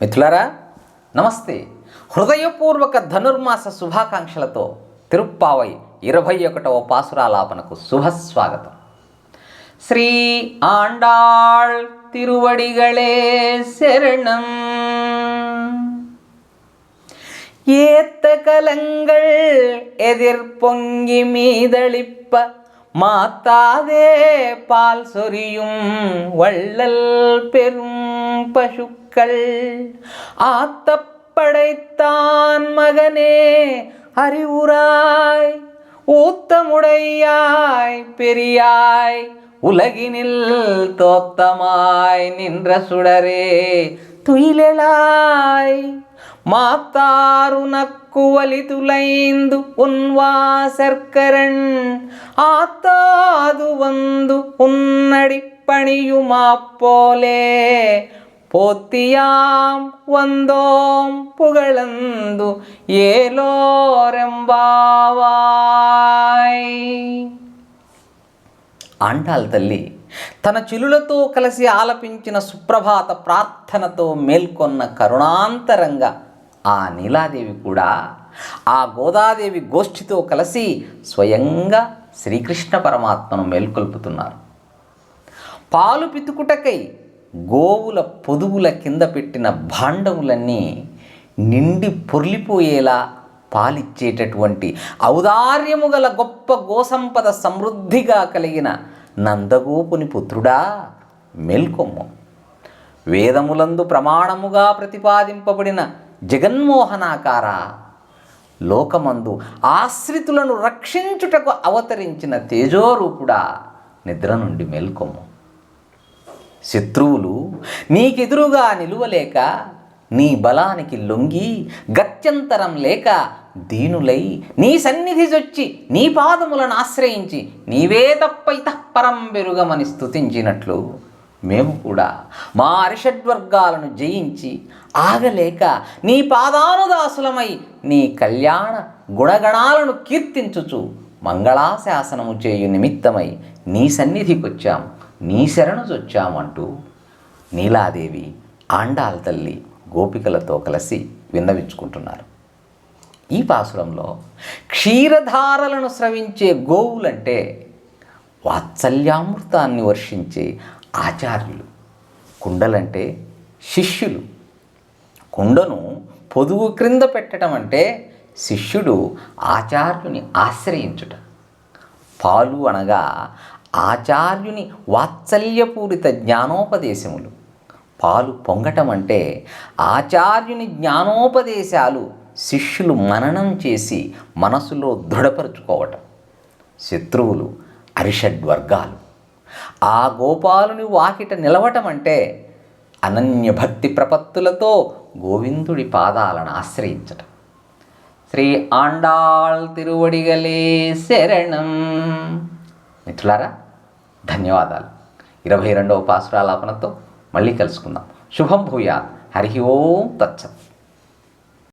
మిత్రులారా నమస్తే హృదయపూర్వక ధనుర్మాస శుభాకాంక్షలతో తిరుప్పావై ఇరవై ఒకటవ పాసురాలాపనకు శుభస్వాగతం శ్రీ ఆండాళ్ తిరువడిగళే శరణం ஏத்த கலங்கள் எதிர் பொங்கி மீதளிப்ப மாத்தாதே பால் சொரியும் வள்ளல் பெரும் பசுக்கள் ஆத்தப்படைத்தான் மகனே அறிவுராய் ஊத்தமுடையாய் பெரியாய். உலகினில் தோத்தமாய் நின்ற சுடரே துயிலெழாய். மாத்தாருனக்கு வலிதுலைந்து உன்வாசற்கரண் ஆத்தாது வந்து உன்னடி பணியுமா போலே போத்தியாம் வந்தோம் புகழந்து ఏలోరెంబావాయ్ ఆండాల్ తల్లి తన చిలులతో కలిసి ఆలపించిన సుప్రభాత ప్రార్థనతో మేల్కొన్న కరుణాంతరంగా ఆ నీలాదేవి కూడా ఆ గోదాదేవి గోష్ఠితో కలిసి స్వయంగా శ్రీకృష్ణ పరమాత్మను మేల్కొల్పుతున్నారు పాలు పితుకుటకై గోవుల పొదుగుల కింద పెట్టిన భాండములన్నీ నిండి పొర్లిపోయేలా పాలిచ్చేటటువంటి ఔదార్యము గల గొప్ప గోసంపద సమృద్ధిగా కలిగిన నందగోపుని పుత్రుడా మేల్కొమ్ము. వేదములందు ప్రమాణముగా ప్రతిపాదింపబడిన జగన్మోహనాకార లోకమందు ఆశ్రితులను రక్షించుటకు అవతరించిన తేజోరూపుడా నిద్ర నుండి మేల్కొమ్ము. శత్రువులు నీకెదురుగా నిలువలేక నీ బలానికి లొంగి గత్యంతరం లేక దీనులై నీ సన్నిధి చొచ్చి నీ పాదములను ఆశ్రయించి నీవే తప్ప ఇతఃపరం బెరుగమని స్తుతించినట్లు మేము కూడా మా అరిషడ్వర్గాలను జయించి ఆగలేక నీ పాదానుదాసులమై నీ కళ్యాణ గుణగణాలను కీర్తించుచు మంగళాశాసనము చేయు నిమిత్తమై నీ సన్నిధికొచ్చాం. నీ శరణు చొచ్చామంటూ నీలాదేవి ఆండాల తల్లి గోపికలతో కలిసి విన్నవించుకుంటున్నారు. ఈ పాసురంలో క్షీరధారలను స్రవించే గోవులంటే వాత్సల్యామృతాన్ని వర్షించే ఆచార్యులు కుండలంటే శిష్యులు. కుండను పొదుగు క్రింద పెట్టడం అంటే శిష్యుడు ఆచార్యుని ఆశ్రయించుట. పాలు అనగా ఆచార్యుని వాత్సల్యపూరిత జ్ఞానోపదేశములు. పాలు పొంగటం అంటే ఆచార్యుని జ్ఞానోపదేశాలు శిష్యులు మననం చేసి మనసులో దృఢపరుచుకోవటం. శత్రువులు అరిషడ్వర్గాలు. ఆ గోపాలుని వాకిట నిలవటం అంటే అనన్య భక్తి ప్రపత్తులతో గోవిందుడి పాదాలను ఆశ్రయించటం. శ్రీ ఆండాళ్ తిరువడిగలే శరణం. మిత్రులారా ధన్యవాదాలు. ఇరవై రెండవ పాసురాలాపనతో మళ్ళీ కలుసుకుందాం. శుభం భూయాత్. హరి ఓం తత్సత్.